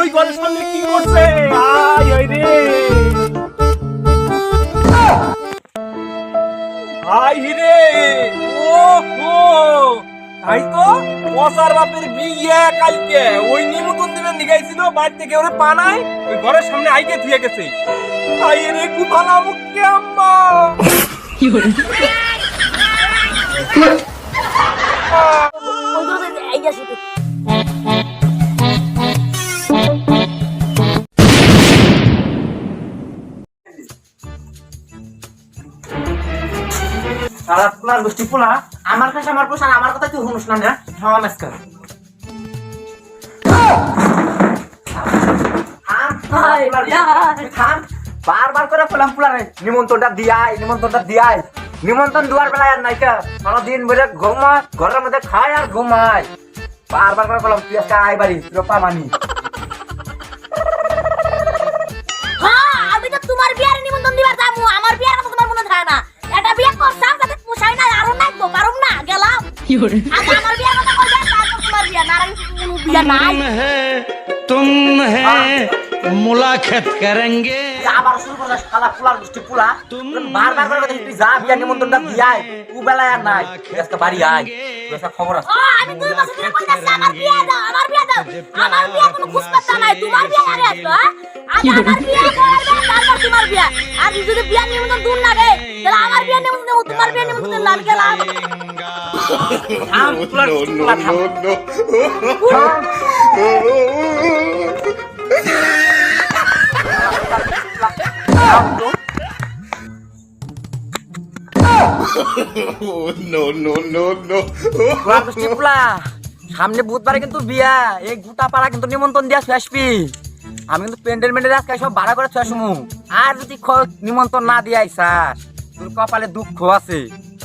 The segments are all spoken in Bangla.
ওই ঘরের সামনে কি করছে? আয় ওই রে। ও হো তাই তো? মশার বাপের বিয়ে কালকে। ওই নিমন্ত্রণ দিবেন দিগাইছিল বাড়ি থেকে ওরে পানাই ওই ঘরের সামনে আইকে থুয়ে গেছে। আই রে কুফালা মুখে আম্মা। এই গেছে সারা পোলা গোষ্ঠী পোলা আমার কাছে আমার পোষা আমার কথা তুই শুনিস না না? হাওয়া মেসকা বারবার করে পোলাম পোলারে নিমন্ত্রণটা দিয়াই নিমন্ত্রণটা দিয়াই। নিমন্ত্রণ দুয়ার বেলায় আর নাইকা সারা দিন বেড়ে ঘুমায় ঘরের মধ্যে খায় আর ঘুমায়। বারবার করে বললাম তুই আজকে আয় বাড়ি রূপা মানি। কি তুম হে মুলাকাত করেঙ্গে আবার শুরু করে শালা পুলার গোষ্ঠী পুলা বারবার করে কথা তুই যা বিয়া নিমন্ত্রণটা দিয়ে আয় ও আর নাই। আজকে বাড়ি আয়। খবর আছে আমি দুই বছর ধরে কইতাছি আমার বিয়া দাও আমার বিয়া দাও। আমার বিয়া কোনো খুশ নাই তোমার বিয়া আরে আছো হ্যাঁ? আমার বিয়া করার তোমার বিয়া। আর যদি বিয়া নিমন্ত্রণ দূর লাগে তাহলে আমার বিয়া নিমন্ত্রণ তোমার বিয়া নিমন্ত্রণ লাল গেলাম থাম, থাম। সামনে বুধবারে কিন্তু বিয়া এই গোটা পাড়া কিন্তু নিমন্ত্রণ দিয়া শুয়ে আসবি আমি কিন্তু প্যান্ডেল মেন্ডেল আজকে সব ভাড়া করে শুয়ে আর যদি খ- নিমন্ত্রণ না দিয়ে আইসাস তোর কপালে দুঃখ আছে।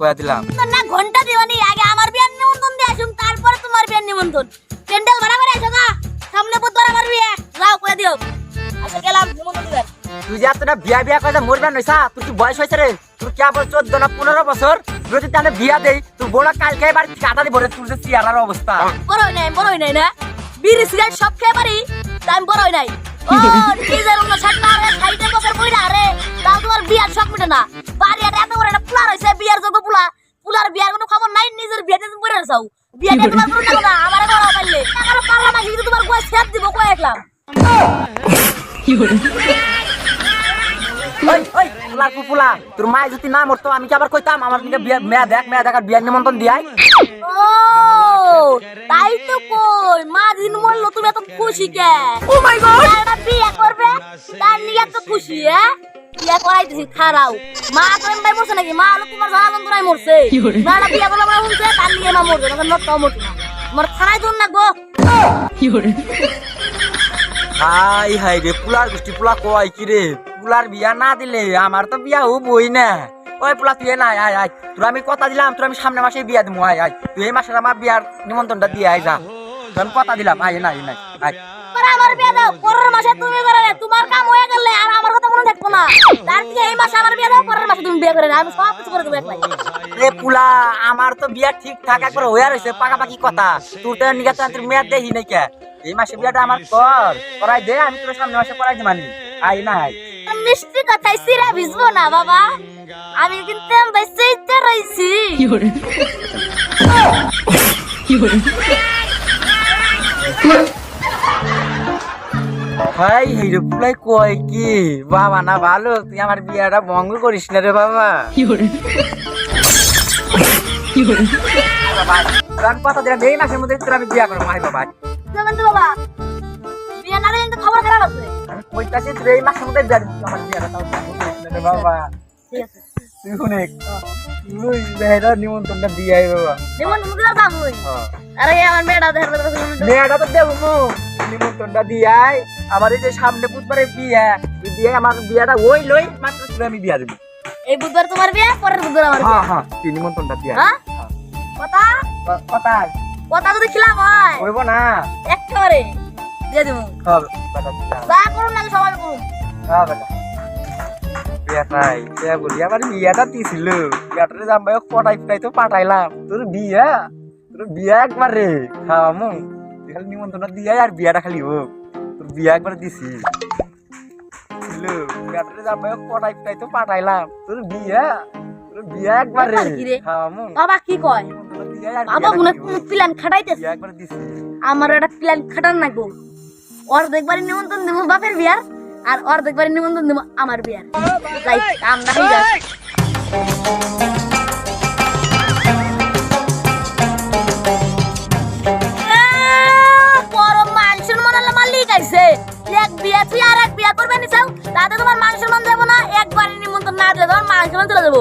কয়া দিলাম। না ঘণ্টা দিবানি আগে আমার বিয়ার নিমন্ত্রণ দিয়ে আসুন তারপরে তোমার বিয়ার নিমন্ত্রণ। প্যান্ডেল ভাড়া করে আসো না সামনে বুধবার আমার বিয়ে। যাও করে দিও। আচ্ছা গেলাম নিমন্ত্রণ দিবেন। তুই যে এতটা বিয়া বিয়া করে মরবে নইসা তোর কি বয়স হয়েছে রে? তোর কি আবার চোদ্দ না পনেরো বছর? যদি তাহলে বিয়া দেই তোর বোনা কালকে বাড়ি কাটা দিব রে? তোর যে চেয়ারার অবস্থা। বড় হই নাই বড় হই নাই না। বিড়ি সিগারেট সব খেয়ে পারি তাই বড় হই নাই। ও নিজের অন্য ছাড়না আরে সাইডে বছর বইরা আরে তাও তোমার বিয়ার শখ মিটে না। বাড়ি আর এত বড় একটা পুলা রয়েছে বিয়ার যোগ্য পুলা পুলার বিয়ার কোনো খবর নাই নিজের বিয়াতে তুমি বইরা চাও বিয়াতে তোমার কোনো টাকা না আমার বড় পারলে। আমার পারলা না কিন্তু তোমার কয় সেট দিব কয় একলাম ওই ওই পুলার পুপুলা তোর মায় যদি না মরতো আমি কি আবার কইতাম? আমার দিকে বিয়া মেয়া দেখ মেয়া দেখার বিয়ার নিমন্ত্রণ দিয়াই। ও তাই তো কই মা দিন মরলো তুমি এত খুশি কে? ও মাই গড বিয়ে করবে তার নিয়ে এত খুশি হ্যাঁ? বিয়ে করাইতেছি খারাও। মা তো এমনি মরছে নাকি? মা হলো তোমার জানা যন্ত্রণায় মরছে। না না বিয়ে বলে আমরা শুনছে তার নিয়ে মা মরবে না নট মরছে না খারাই দূর না গো। হাই হাই রে পুলার গোষ্ঠী পুলা কয় কি রে? পুলার বিয়া না দিলে আমার তো বিয়া হবই না। ওই পুলা তুই নাই আয় আয় তোর আমি কথা দিলাম তোর আমি সামনে মাসে বিয়া দিবো আয় আয়। তুই এই মাসের আমার বিয়ার নিমন্ত্রণটা দিয়ে আয় যা। তোর কথা দিলাম আয় নাই নাই আয়। পরে আমার বিয়ে দাও পরের মাসে তুমি করে নে তোমার কাম হয়ে গেলে আর আমার কথা মনে থাকব না। তার থেকে এই মাসে আমার বিয়ে দাও পরের মাসে তুমি বিয়ে করে না আমি সব কিছু করে দেবো একলাই। রে পুলা আমার তো বিয়া ঠিকঠাক একবার হয়ে রয়েছে পাকাপাকি কথা। তোর তো নিগা তো তোর মেয়াদ দেখি নাই কে? এই মাসে বিয়াটা আমার কর। করাই দে আমি তোর সামনে মাসে করাই দিমানি। আয় না আয় মিষ্টি কথাই সিরা ভিজবো না বাবা। আমি কিন্তু বেঁচে ইচ্ছে রয়েছি ভাই এই রে পুলাই কয় কি? বাবা না ভালো তুই আমার বিয়াটা ভঙ্গ করিস না রে বাবা। আমি কথা দিলাম এই মাসের মধ্যে তোর আমি বিয়া করব মাই বাবা। যেমন তো বাবা। বিয়ে না কিন্তু খবর খারাপ আছে। আমি কইতাছি তোর এই মাসের মধ্যে বিয়া দিবি আমার বিয়াটা তাও ভঙ্গ করিস না রে বাবা। ঠিক আছে। তুই শুনে তুই বেহেরা নিমন্ত্রণটা দিয়ে আই বাবা। হ্যাঁ। আরে আমার মেয়েটা দেখার মেয়েটা তো দেবো। মু নিমন্ত্রণটা দিয়াই আমার এই যে সামনে বুধবারে বিয়া এই আমার বিয়াটা ওই লই মাত্র তোরে আমি বিয়া দিবি। এই বুধবার তোমার বিয়ে পরের বুধবার আমার হ্যাঁ হ্যাঁ তুই নিমন্ত্রণটা দিয়া হ্যাঁ? কথা? কথা কথা যদি খিলাম হয়? হইব না। একেবারে। দিয়ে দেবো। হবে বেটা দিয়া যা করুন না সবাই করুন। হ্যাঁ বেটা। বিয়াটাই বিয়া বলি আমার বিয়াটা দিছিল। বিয়াটারে জামাই পটাই ফুটাই তো পাঠাইলাম। তোর বিয়া? তোর বিয়া একবার রে খাওয়ামু তুই খালি নিমন্ত্রণ দিয়াই আর বিয়াটা খালি হোক। তোর বিয়া একবার দিছি। যাবে পাই তো পাঠাইলাম। তোর বিয়া? তোর বিয়া একবার? রে? হ্যাঁ বাবা কি কয়? বাবা মনে প্ল্যান খাটাইতেছে? একবার দিছি। আমার একটা প্ল্যান খাটান নাগবো ওর দেখবারে নিমন্ত্রণ দেবো বাপের বিয়ার আর ওর দেখবারে নিমন্ত্রণ দেবো আমার বিয়ার। যাই কামটা তুই আর এক বিয়া করবে নিছাও তাতে তোমার মান সম্মান দেবো না একবারে নিমন্ত্রণ না দিলে তোমার মান সম্মান চলে যাব।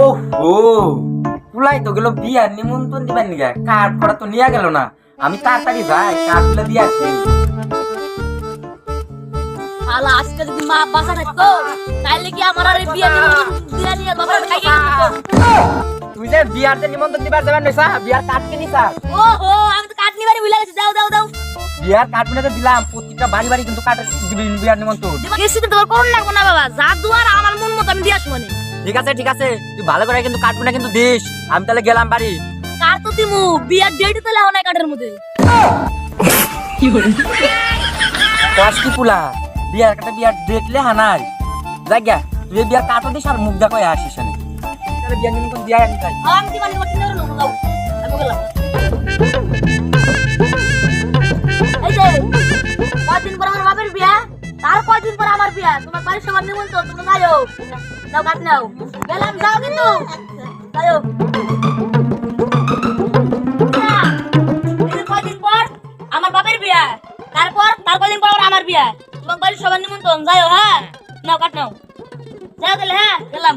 ওহো পুলাই তো গেল বিয়ার নিমন্ত্রণ দিবেন নিগা কার্ড করা তো নিয়ে গেল না। আমি তাড়াতাড়ি যাই কার্ডগুলো দিয়ে আসি। শালা আজকে যদি মা বাসা থাকতো তাইলে কি আমার আর বিয়া নিয়ে বাবার খাইয়ে যে বিয়ার যে নিমন্ত্রণ দিবার যাবেন নইসা বিয়ার কিনি স্যার ওহো আমি তো কাটনি বাড়ি ভুলে গেছি দাও দাও দাও বিয়ার তো দিলাম প্রত্যেকটা বাড়ি বাড়ি কিন্তু দিবি বিয়ার নিমন্ত্রণ। কিস্তিতে তোমার করুন লাগবো না বাবা। যা দুয়ার আমার মন মতো আমি দিয়ে আসব নি। ঠিক আছে ঠিক আছে তুই ভালো করে কিন্তু কার্ড কিন্তু দিস। আমি তাহলে গেলাম বাড়ি। কার তো দিমু? বিয়ার ডেট তো লেও নাই কার্ডের মধ্যে। কি পুলা বিয়ার কাটা বিয়ার দেখলে হানাই জায়গা তুই বিয়ার কাটো দিস আর মুখ দেখো আসিস না তাহলে বিয়ার নিমন্ত্রণ দিয়া আমি যাই আমি কি মানে পারব না দাও আমি গেলাম এই যে, কয়দিন পর আমার বাপের বিয়া? তার কয়দিন পর আমার বিয়া? তোমার বাড়ির সবার নিমন্ত্রণ, তোমরা যাও। নাও কাট নাও। গেলাম, যাও কিন্তু। যাও এই পর আমার বাপের বিয়া? তারপর, তার কয়দিন পর আমার বিয়া? তোমার বাড়ির সবার নিমন্ত্রণ। যাও হ্যাঁ? নাও, কাট নাও। যাও গেলে হ্যাঁ? গেলাম।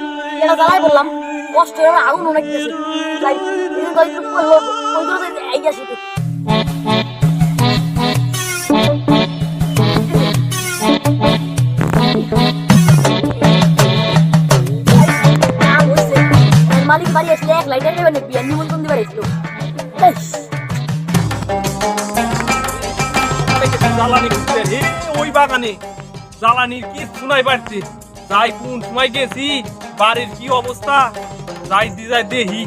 এটা বললাম কষ্ট আমার আগুন অনেক গেছে মালিক বাড়ি আসলে এক লাইটার নেবেন বিয়ার নিমন্ত্রণ জ্বালানি ওই বাগানে। জ্বালানির কি শোনাই পারছে যাই কোন সময় গেছি বাড়ির কি অবস্থা? যাই দি, যাই দেহি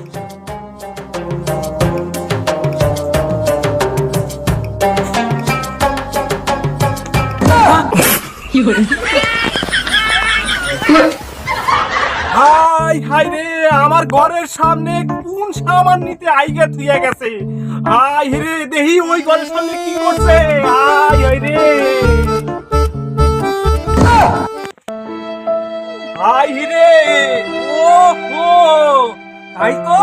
হাই হাই রে, আমার ঘরের সামনে কোন সামান নিতে আইগে থুয়ে গেছে? হাই রে দেহি ওই ঘরের সামনে কি করছে? হাই হাই রে। হাই রে ও হো তাই তো?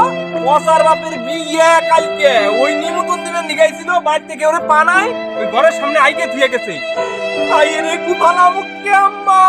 পচার বাপের বিয়ে কালকে। ওই নিমন্ত্রণ দিবেন নিগাইছিল বাড়ি থেকে ওরে পানায় ওই ঘরের সামনে আইকে ধুয়ে গেছে। হাই রে কুপালা মুখে আম্মা।